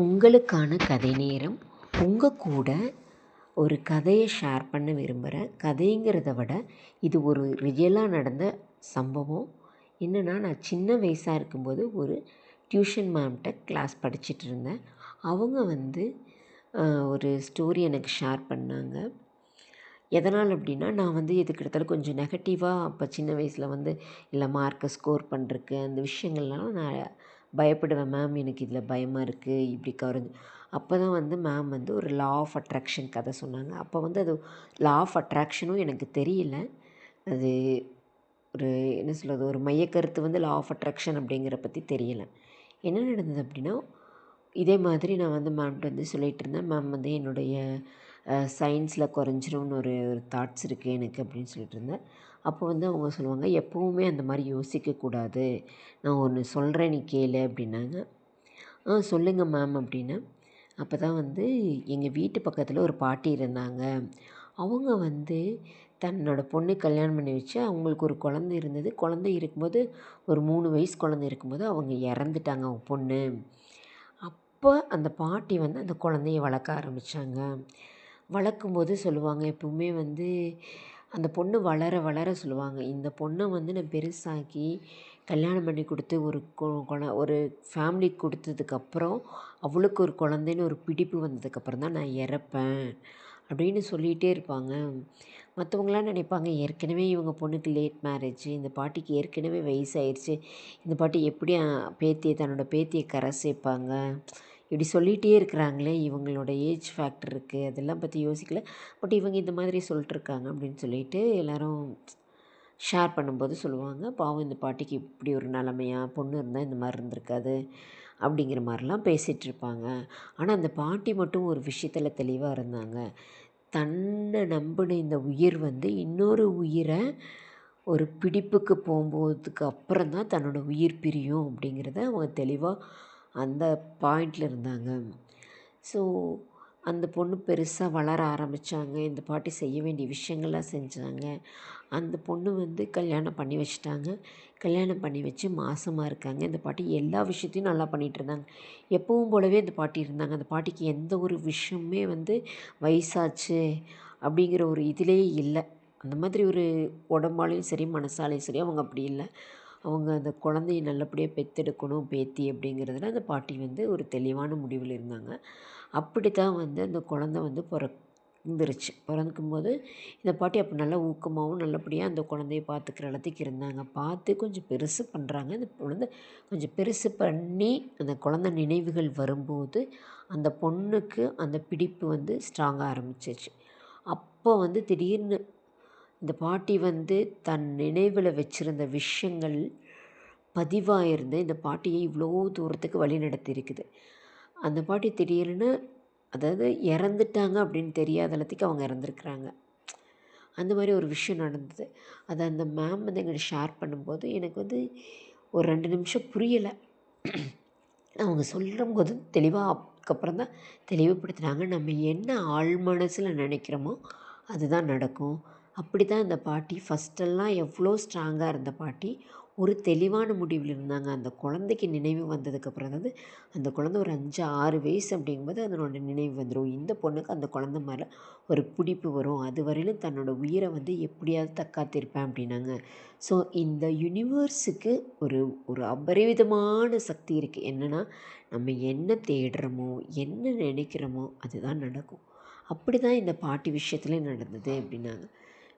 உங்களுக்கான கதை நேரம். உங்கள் கூட ஒரு கதையை ஷேர் பண்ண விரும்புகிறேன் கதைங்கிறத விட இது ஒரு ரியலாக நடந்த சம்பவம். என்னென்னா நான் சின்ன வயசாக இருக்கும்போது ஒரு டியூஷன் மேம்கிட்ட கிளாஸ் படிச்சுட்டு இருந்தேன். அவங்க வந்து ஒரு ஸ்டோரி எனக்கு ஷேர் பண்ணாங்க. எதனால் அப்படின்னா நான் வந்து எதுக்கெடுத்தாலும் கொஞ்சம் நெகட்டிவாக அப்போ சின்ன வயசில் வந்து இல்லை மார்க்கை ஸ்கோர் பண்ணுறக்கு அந்த விஷயங்கள்லாம் நான் பயப்படுவேன் மேம் எனக்கு இதில் பயமாக இருக்குது இப்படி குறைஞ்சி அப்போ தான் வந்து மேம் வந்து ஒரு லா ஆஃப் அட்ராக்ஷன் கதை சொன்னாங்க. அப்போ வந்து அது லா ஆஃப் அட்ராக்ஷனும் எனக்கு தெரியல. அது ஒரு என்ன சொல்கிறது ஒரு மையக்கருத்து வந்து லா ஆஃப் அட்ராக்ஷன் அப்படிங்கிற பற்றி தெரியலை. என்ன நடந்தது அப்படின்னா இதே மாதிரி நான் வந்து மேம்கிட்ட வந்து சொல்லிகிட்டு இருந்தேன். மேம் வந்து என்னுடைய சயின்ஸில் குறைஞ்சிரும்னு ஒரு ஒரு தாட்ஸ் இருக்குது எனக்கு அப்படின்னு சொல்லிட்டு இருந்தேன். அப்போ வந்து அவங்க சொல்லுவாங்க எப்போவுமே அந்த மாதிரி யோசிக்கக்கூடாது நான் ஒன்று சொல்கிறேன் நீ கேளு அப்படின்னாங்க. ஆ சொல்லுங்கள் மேம் அப்படின்னா. அப்போ தான் வந்து எங்கள் வீட்டு பக்கத்தில் ஒரு பாட்டி இருந்தாங்க. அவங்க வந்து தன்னோட பொண்ணு கல்யாணம் பண்ணி வச்சு அவங்களுக்கு ஒரு குழந்த இருந்தது. குழந்த இருக்கும்போது ஒரு மூணு வயசு குழந்த இருக்கும்போது அவங்க இறந்துட்டாங்க அவங்க பொண்ணு. அப்போ அந்த பாட்டி வந்து அந்த குழந்தைய வளர்க்க ஆரம்பித்தாங்க வளர்க்கும் போது சொல்லுவாங்க. எப்பவுமே வந்து அந்த பொண்ணு வளர வளர சொல்லுவாங்க. இந்த பொண்ணை வந்து நான் பெருசாக்கி கல்யாணம் பண்ணி கொடுத்து ஒரு கொ ஒரு ஃபேமிலி கொடுத்ததுக்கப்புறம் அவளுக்கு ஒரு குழந்தைன்னு ஒரு பிடிப்பு வந்ததுக்கப்புறம் தான் நான் இறப்பேன் அப்படின்னு சொல்லிகிட்டே இருப்பாங்க. மற்றவங்களாம் நினைப்பாங்க ஏற்கனவே இவங்க பொண்ணுக்கு லேட் மேரேஜ் இந்த பாட்டிக்கு ஏற்கனவே வயசாயிருச்சு. இந்த பாட்டி எப்படி பேத்தியை தன்னோட பேத்தியை கரை சேர்ப்பாங்க? இப்படி சொல்லிகிட்டே இருக்கிறாங்களே இவங்களோட ஏஜ் ஃபேக்டர் இருக்குது அதெல்லாம் பற்றி யோசிக்கல. பட் இவங்க இந்த மாதிரி சொல்லிட்டுருக்காங்க அப்படின்னு சொல்லிட்டு எல்லோரும் ஷேர் பண்ணும்போது சொல்லுவாங்க பாவம் இந்த பாட்டிக்கு இப்படி ஒரு நிலமையாக பொண்ணு இருந்தால் இந்த மாதிரி இருந்திருக்காது அப்படிங்கிற மாதிரிலாம் பேசிகிட்ருப்பாங்க ஆனால் அந்த பாட்டி மட்டும் ஒரு விஷயத்தில் தெளிவாக இருந்தாங்க. தன்னை நம்பின இந்த உயிர் வந்து இன்னொரு உயிரை ஒரு பிடிப்புக்கு போகும்போதுக்கு அப்புறம் தான் தன்னோட உயிர் பிரியும் அப்படிங்கிறத அவங்க தெளிவாக அந்த பாயிண்டில் இருந்தாங்க. ஸோ அந்த பொண்ணு பெருசாக வளர ஆரம்பித்தாங்க இந்த பாட்டி செய்ய வேண்டிய விஷயங்கள்லாம் செஞ்சாங்க. அந்த பொண்ணு வந்து கல்யாணம் பண்ணி வச்சுட்டாங்க. கல்யாணம் பண்ணி வச்சு மாசமாக இருக்காங்க. இந்த பாட்டி எல்லா விஷயத்தையும் நல்லா பண்ணிகிட்டு இருந்தாங்க. எப்பவும் போலவே இந்த பாட்டி இருந்தாங்க. அந்த பாட்டிக்கு எந்த ஒரு விஷயமுமே வந்து வயசாச்சு அப்படிங்கிற ஒரு இதிலே இல்லை. அந்த மாதிரி ஒரு உடம்பாலையும் சரி மனசாலையும் சரி அவங்க அப்படி இல்லை. அவங்க அந்த குழந்தைய நல்லபடியாக பெற்றெடுக்கணும் பேத்தி அப்படிங்கிறதுல அந்த பாட்டி வந்து ஒரு தெளிவான முடிவில் இருந்தாங்க. அப்படி தான் வந்து அந்த குழந்த வந்து பிறந்துருச்சு. பிறக்கும்போது இந்த பாட்டி அப்போ நல்லா ஊக்கமாகவும் நல்லபடியாக அந்த குழந்தைய பார்த்துக்கிற இடத்துக்கு இருந்தாங்க. பார்த்து கொஞ்சம் பெருசு பண்ணுறாங்க அந்த குழந்த கொஞ்சம் பெருசு பண்ணி அந்த குழந்த நினைவுகள் வரும்போது அந்த பொண்ணுக்கு அந்த பிடிப்பு வந்து ஸ்ட்ராங்காக ஆரம்பிச்சிச்சு அப்போ வந்து திடீர்னு இந்த பாட்டி வந்து தன் நினைவில் வச்சுருந்த விஷயங்கள் பதிவாயிருந்த இந்த பாட்டியை இவ்வளோ தூரத்துக்கு வழி நடத்தியிருக்குது. அந்த பாட்டி திடீர்னு அதாவது இறந்துட்டாங்க அப்படின்னு தெரியாத அளத்துக்கு அவங்க இறந்துருக்குறாங்க. அந்த மாதிரி ஒரு விஷயம் நடந்தது. அதை அந்த மேம் வந்து எங்கிட்ட ஷேர் பண்ணும்போது எனக்கு வந்து ஒரு ரெண்டு நிமிஷம் புரியலை. அவங்க சொல்கிறபோது தெளிவாக அதுக்கப்புறம் தான் தெளிவுபடுத்துனாங்க. நம்ம என்ன ஆள் மனசில் நினைக்கிறோமோ அதுதான் நடக்கும். அப்படி தான் இந்த பாட்டி. ஃபஸ்ட்டெல்லாம் எவ்வளோ ஸ்ட்ராங்காக இருந்த பாட்டி. ஒரு தெளிவான முடிவில் இருந்தாங்க. அந்த குழந்தைக்கு நினைவு வந்ததுக்கப்புறம் அதாவது அந்த குழந்த ஒரு அஞ்சு ஆறு வயசு அப்படிங்கும்போது அதனோட நினைவு வந்துடும் இந்த பொண்ணுக்கு அந்த குழந்த மேலே ஒரு பிடிப்பு வரும். அது வரையிலும் தன்னோட உயிரை வந்து எப்படியாவது தக்காத்திருப்பேன் அப்படின்னாங்க. ஸோ இந்த யூனிவர்ஸுக்கு ஒரு ஒரு அபரிவிதமான சக்தி இருக்குது என்னென்னா நம்ம என்ன தேடுறோமோ என்ன நினைக்கிறோமோ அதுதான் நடக்கும். அப்படி தான் இந்த பாட்டி விஷயத்துலேயும் நடந்தது அப்படின்னாங்க.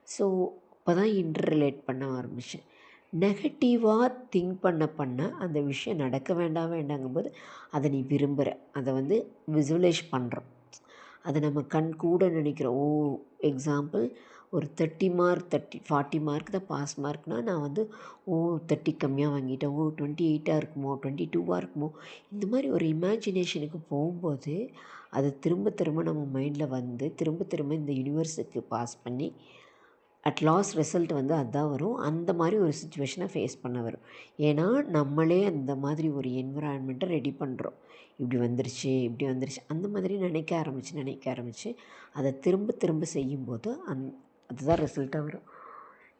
ஸோ அப்போ தான் இன்டர்ரிலேட் பண்ண ஆரம்பித்தேன் நெகட்டிவாக திங்க் பண்ண பண்ண அந்த விஷயம் நடக்க வேண்டாம் வேண்டாங்கும்போது அதை நீ விரும்புகிற அதை வந்து விசுவலைஸ் பண்ணுறோம் அதை நம்ம கண் கூட நினைக்கிறோம் ஓ எக்ஸாம்பிள் ஒரு thirty mark thirty forty mark தான் பாஸ் மார்க்னால் நான் வந்து ஓ தேர்ட்டி கம்மியாக வாங்கிட்டேன் ஓ டுவெண்ட்டி எயிட்டாக இருக்குமோ டுவெண்ட்டி டூவாக இருக்குமோ இந்த மாதிரி ஒரு இமேஜினேஷனுக்கு போகும்போது அது திரும்ப திரும்ப நம்ம மைண்டில் வந்து திரும்ப திரும்ப இந்த யூனிவர்ஸுக்கு பாஸ் பண்ணி அட் லாஸ்ட் ரிசல்ட் வந்து அதுதான் வரும். அந்த மாதிரி ஒரு சுச்சுவேஷனை ஃபேஸ் பண்ண வரும். ஏன்னா நம்மளே அந்த மாதிரி ஒரு என்விரான்மெண்ட்டை ரெடி பண்ணுறோம் இப்படி வந்துருச்சு இப்படி வந்துருச்சு. அந்த மாதிரி நினைக்க ஆரம்பித்து நினைக்க ஆரம்பித்து அதை திரும்ப திரும்ப செய்யும்போது அந் அதுதான் ரிசல்ட்டாக வரும்.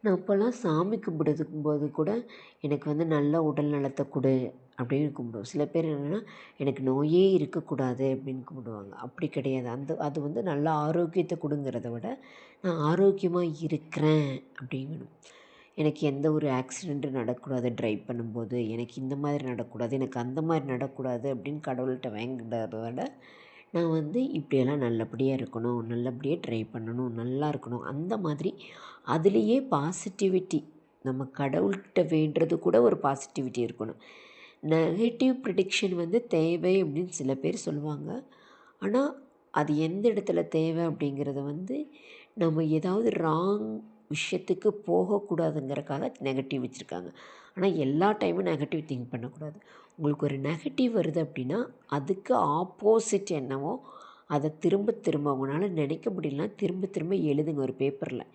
நான் அப்போல்லாம் சாமி கும்பிடுறதுக்கும் போது கூட எனக்கு வந்து நல்ல உடல் நலத்தை கொடு அப்படின்னு கும்பிடுவோம். சில பேர் என்னென்னா எனக்கு நோயே இருக்கக்கூடாது அப்படின்னு கும்பிடுவாங்க. அப்படி கிடையாது. அந்த அது வந்து நல்ல ஆரோக்கியத்தை கொடுங்கிறத விட நான் ஆரோக்கியமாக இருக்கிறேன் அப்படிங்கணும் எனக்கு எந்த ஒரு ஆக்சிடெண்ட்டும் நடக்கக்கூடாது ட்ரைவ் பண்ணும்போது. எனக்கு இந்த மாதிரி நடக்கக்கூடாது எனக்கு அந்த மாதிரி நடக்கக்கூடாது அப்படின்னு கடவுள்கிட்ட வாங்கிக்கிறத விட நான் வந்து இப்படியெல்லாம் நல்லபடியாக இருக்கணும் நல்லபடியாக ட்ரை பண்ணணும் நல்லா இருக்கணும். அந்த மாதிரி அதுலேயே பாசிட்டிவிட்டி நம்ம கடவுள்கிட்ட வேண்டுறது கூட ஒரு பாசிட்டிவிட்டி இருக்கணும். நெகட்டிவ் ப்ரிடிக்ஷன் வந்து தேவை அப்படின்னு சில பேர் சொல்லுவாங்க. ஆனால் அது எந்த இடத்துல தேவை அப்படிங்கிறத வந்து நம்ம ஏதாவது ராங் விஷயத்துக்கு போகக்கூடாதுங்கிறக்காக நெகட்டிவ் வச்சுருக்காங்க. ஆனால் எல்லா டைமும் நெகட்டிவ் திங்க் பண்ணக்கூடாது. உங்களுக்கு ஒரு நெகட்டிவ் வருது அப்படின்னா அதுக்கு ஆப்போசிட் என்னவோ அதை திரும்ப திரும்ப உங்களால் நினைக்க முடியலனா திரும்ப திரும்ப எழுதுங்க ஒரு பேப்பரில்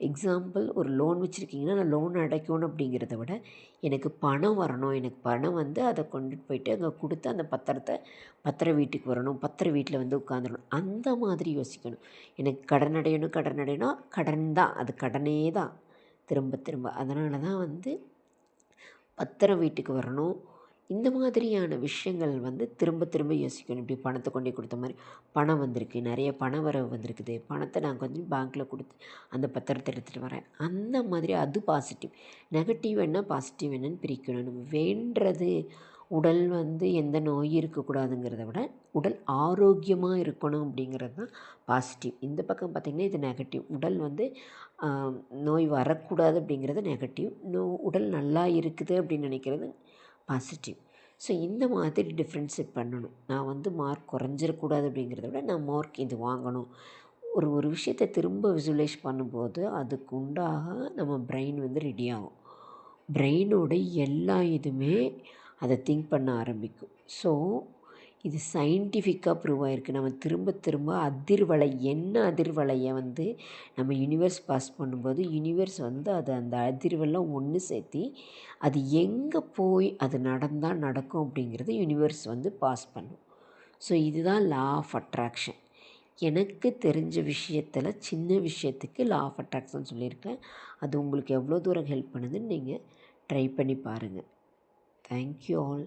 எக்ஸாம்பிள் ஒரு லோன் வச்சுருக்கீங்கன்னா நான் லோன் அடைக்கணும் அப்படிங்கிறத விட எனக்கு பணம் வரணும். எனக்கு பணம் வந்து அதை கொண்டுட்டு போயிட்டு அங்கே கொடுத்து அந்த பத்திரத்தை பத்திர வீட்டுக்கு வரணும். பத்திர வீட்டில் வந்து உட்காந்துடணும் அந்த மாதிரி யோசிக்கணும். எனக்கு கடன் அடையணும் கடன் அடையணும். கடன் தான். அது கடனே தான். திரும்ப திரும்ப. அதனால தான் வந்து பத்திரம் வீட்டுக்கு வரணும். இந்த மாதிரியான விஷயங்கள் வந்து திரும்ப திரும்ப யோசிக்கணும். இப்படி பணத்தை கொண்டு கொடுத்த மாதிரி பணம் வந்திருக்கு நிறைய பண வரவு வந்திருக்குது. பணத்தை நான் கொஞ்சம் பேங்க்கில் கொடுத்து அந்த பத்திரத்தை எடுத்துகிட்டு வரேன். அந்த மாதிரி அது பாசிட்டிவ் நெகட்டிவ் என்ன பாசிட்டிவ் என்னன்னு பிரிக்கணும். நம்ம வேண்டுறது உடல் வந்து எந்த நோய் இருக்கக்கூடாதுங்கிறத விட உடல் ஆரோக்கியமாக இருக்கணும் அப்படிங்கிறது தான் பாசிட்டிவ் இந்த பக்கம் பார்த்திங்கன்னா இது நெகட்டிவ் உடல் வந்து நோய் வரக்கூடாது அப்படிங்கிறது நெகட்டிவ் நோ உடல் நல்லா இருக்குது அப்படின்னு நினைக்கிறது பாசிட்டிவ் ஸோ இந்த மாதிரி டிஃப்ரென்ஷியேட் பண்ணணும். நான் வந்து மார்க் குறைஞ்சிடக்கூடாது அப்படிங்கிறத விட நான் மார்க் இது வாங்கணும். ஒரு ஒரு விஷயத்தை திரும்ப விசுவலைஸ் பண்ணும்போது அதுக்கு உண்டாக நம்ம பிரெயின் வந்து ரெடி ஆகும். பிரெயினோட எல்லா இதுவுமே அதை திங்க் பண்ண ஆரம்பிக்கும். ஸோ இது சயின்டிஃபிக்காக ப்ரூவ் ஆகிருக்கு நம்ம திரும்ப திரும்ப அதிர்வலை என்ன அதிர்வலையை வந்து நம்ம யூனிவர்ஸ் பாஸ் பண்ணும்போது யூனிவர்ஸ் வந்து அது அந்த அதிர்வெல்லாம் ஒன்று சேர்த்தி அது எங்கே போய் அது நடந்தால் நடக்கும் அப்படிங்கிறது யூனிவர்ஸ் வந்து பாஸ் பண்ணும். ஸோ இதுதான் லா ஆஃப் அட்ராக்ஷன் எனக்கு தெரிஞ்ச விஷயத்தில் சின்ன விஷயத்துக்கு லா ஆஃப் அட்ராக்ஷன் சொல்லியிருக்கேன். அது உங்களுக்கு எவ்வளோ தூரம் ஹெல்ப் பண்ணுதுன்னு நீங்கள் ட்ரை பண்ணி பாருங்கள் தேங்க்யூ ஆல்